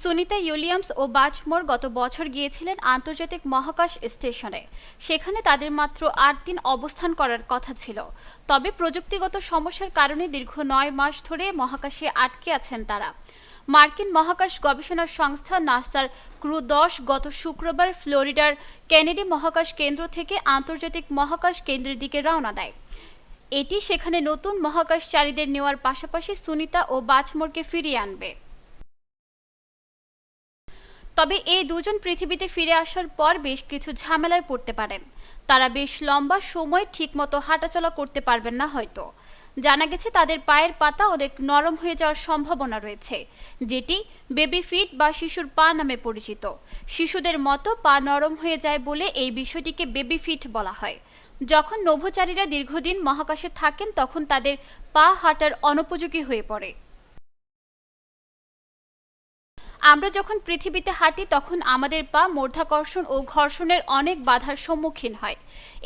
Sunita Williams ও বাজমোর গত বছর গিয়েছিলেন আন্তর্জাতিক মহাকাশ স্টেশনে। সেখানে তাদের মাত্র আট দিন অবস্থান করার কথা ছিল। তবে প্রযুক্তিগত সমস্যার কারণে দীর্ঘ নয় মাস ধরে মহাকাশে আটকে আছেন তারা। মার্কিন মহাকাশ গবেষণা সংস্থা নাসার ক্রু দশ গত শুক্রবার ফ্লোরিডার কেনেডি মহাকাশ কেন্দ্র থেকে আন্তর্জাতিক মহাকাশ কেন্দ্রের দিকে রওনা দেয়। এটি সেখানে নতুন মহাকাশচারীদের নেওয়ার পাশাপাশি সুনিতা ও বাজমোরকে ফিরিয়ে আনবে। তবে এই দুজন পৃথিবীতে ফিরে আসার পর বেশ কিছু ঝামেলায় পড়তে পারেন। তারা বেশ লম্বা সময় ঠিকমতো হাঁটাচলা করতে পারবেন না হয়তো। জানা গেছে তাদের পায়ের পাতা অনেক নরম হয়ে যাওয়ার সম্ভাবনা রয়েছে, যেটি বেবি ফিট বা শিশুর পা নামে পরিচিত। শিশুদের মতো পা নরম হয়ে যায় বলে এই বিষয়টিকে বেবি ফিট বলা হয়। যখন নভোচারীরা দীর্ঘদিন মহাকাশে থাকেন, তখন তাদের পা হাঁটার অনুপযোগী হয়ে পড়ে। আমরা যখন পৃথিবীতে হাঁটি, তখন আমাদের পা মধ্যাকর্ষণ ও ঘর্ষণের অনেক বাধার সম্মুখীন হয়।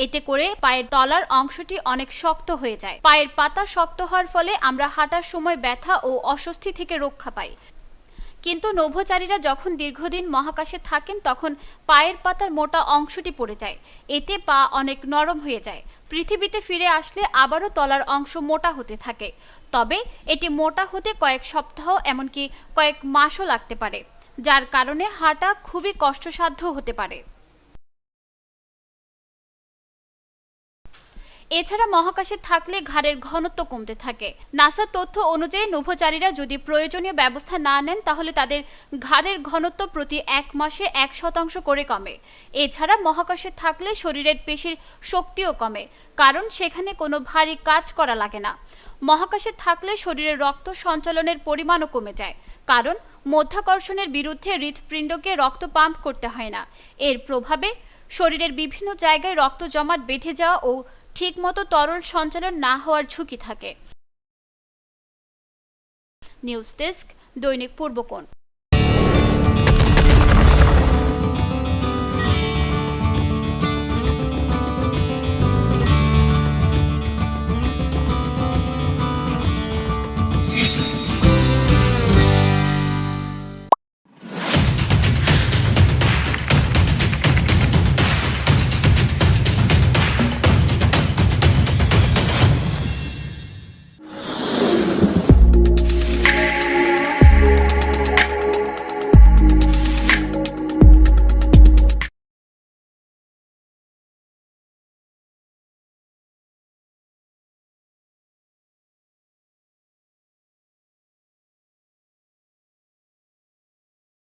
এতে করে পায়ের তলার অংশটি অনেক শক্ত হয়ে যায়। পায়ের পাতা শক্ত হওয়ার ফলে আমরা হাঁটার সময় ব্যথা ও অস্বস্তি থেকে রক্ষা পাই। কিন্তু নভোচারীরা যখন দীর্ঘদিন মহাকাশে থাকেন, তখন পায়ের পাতার মোটা অংশটি পড়ে যায়। এতে পা অনেক নরম হয়ে যায়। পৃথিবীতে ফিরে আসলে আবারও তলার অংশ মোটা হতে থাকে। তবে এটি মোটা হতে কয়েক সপ্তাহ, এমনকি কয়েক মাসও লাগতে পারে, যার কারণে হাঁটা খুবই কষ্টসাধ্য হতে পারে। এছাড়া মহাকাশে থাকলে ঘাড়ের ঘনত্ব কমতে থাকে। নাসার তথ্য অনুযায়ী নভোচারীরা যদি প্রয়োজনীয় ব্যবস্থা না নেন, তাহলে তাদের ঘাড়ের ঘনত্ব প্রতি এক মাসে এক শতাংশ করে কমে। এছাড়া মহাকাশে থাকলে শরীরের পেশির শক্তিও কমে, কারণ সেখানে কোনো ভারী কাজ করা লাগে না। মহাকাশে থাকলে শরীরে রক্ত সঞ্চালনের পরিমাণও কমে যায়, কারণ মধ্যাকর্ষণের বিরুদ্ধে হৃৎপিণ্ডকে রক্ত পাম্প করতে হয় না। এর প্রভাবে শরীরের বিভিন্ন জায়গায় রক্ত জমাট বেঁধে যাওয়া ও ঠিকমতো তরল সঞ্চালন না হওয়ার ঝুঁকি থাকে। নিউজ ডেস্ক দৈনিক পূর্বকোণ